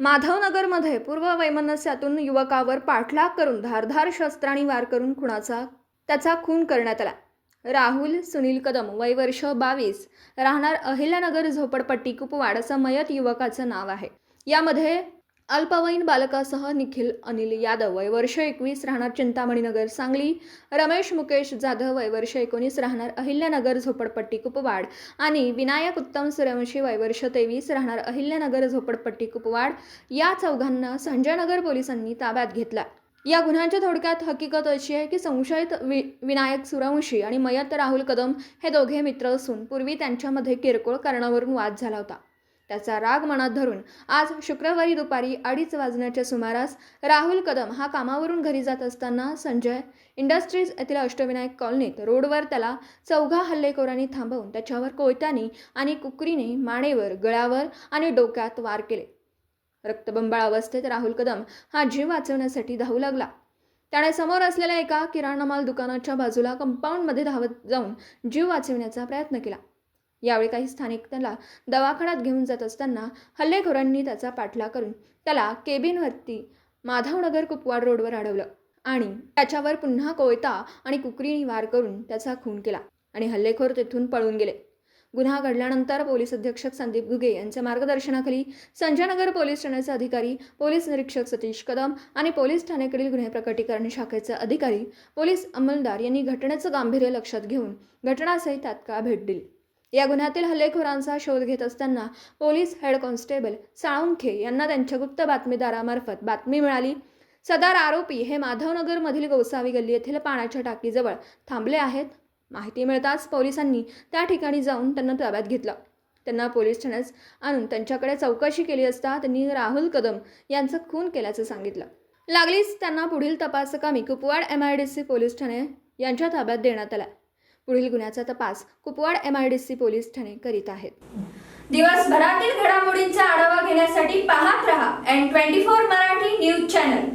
माधवनगरमध्ये पूर्व वैमनस्यातून युवकावर पाठलाग करून धारधार शस्त्रांनी वार करून खुणाचा त्याचा खून करण्यात आला. राहुल सुनील कदम वय वर्ष बावीस राहणार अहिल्यानगर झोपडपट्टी कुपवाड असं मयत युवकाचं नाव आहे. यामध्ये अल्पवयीन बालकासह निखिल अनिल यादव वय वर्ष एकवीस राहणार चिंतामणीनगर सांगली. रमेश मुकेश जाधव वय वर्ष एकोणीस राहणार अहिल्यानगर झोपडपट्टी कुपवाड. आणि विनायक उत्तम सूर्यवंशी वय वर्ष तेवीस राहणार अहिल्यानगर झोपडपट्टी कुपवाड. या चौघांना संजयनगर पोलिसांनी ताब्यात घेतला. या गुन्ह्यांच्या थोडक्यात हकीकत अशी आहे की संशयित वि विनायक सूर्यवंशी आणि मयत राहुल कदम हे दोघे मित्र असून पूर्वी त्यांच्यामध्ये किरकोळ कारणावरून वाद झाला होता. त्याचा राग मनात धरून आज शुक्रवारी दुपारी अडीच वाजण्याच्या सुमारास राहुल कदम हा कामावरून घरी जात असताना संजय इंडस्ट्रीज येथील अष्टविनायक कॉलनीत रोडवर त्याला चौघा हल्लेखोरांनी थांबवून त्याच्यावर कोयत्याने आणि कुकरीने मानेवर गळ्यावर आणि डोक्यात वार केले. रक्तबंबाळ अवस्थेत राहुल कदम हा जीव वाचवण्यासाठी धावू लागला. त्याने समोर असलेल्या एका किराणा माल दुकानाच्या बाजूला कंपाऊंडमध्ये धावत जाऊन जीव वाचवण्याचा प्रयत्न केला. यावेळी काही स्थानिक त्याला दवाखान्यात घेऊन जात असताना हल्लेखोरांनी त्याचा पाठला करून त्याला केबिनवरती माधवनगर कुपवाड रोडवर अडवलं आणि त्याच्यावर पुन्हा कोयता आणि कुकरीनी वार करून त्याचा खून केला आणि हल्लेखोर तेथून पळून गेले. गुन्हा घडल्यानंतर पोलीस अधीक्षक संदीप घुगे यांच्या मार्गदर्शनाखाली संजयनगर पोलीस ठाण्याचे अधिकारी पोलीस निरीक्षक सतीश कदम आणि पोलीस ठाण्याकडील गुन्हे प्रकटीकरण शाखेचे अधिकारी पोलीस अंमलदार यांनी घटनेचं गांभीर्य लक्षात घेऊन घटनास्थळी तात्काळ भेट दिली. या गुन्ह्यातील हल्लेखोरांचा शोध घेत असताना पोलीस हेड कॉन्स्टेबल साळुंखे यांना त्यांच्या गुप्त बातमीदारामार्फत बातमी मिळाली. सदार आरोपी हे माधवनगरमधील गोसावी गल्ली येथील पाण्याच्या टाकीजवळ थांबले आहेत. माहिती मिळताच पोलिसांनी त्या ठिकाणी जाऊन त्यांना ताब्यात घेतलं. त्यांना पोलीस ठाण्यास आणून त्यांच्याकडे चौकशी केली असता त्यांनी राहुल कदम यांचं खून केल्याचं सांगितलं. लागलीच त्यांना पुढील तपासकामी Kupwad M I D C police Thane यांच्या ताब्यात देण्यात आला पुढील गुन्ह्याचा तपास Kupwad M I D C police Thane करीत आहेत. दिवसभरातील घडामोडींचा आढावा घेण्यासाठी पाहत रहा N twenty four Marathi news channel.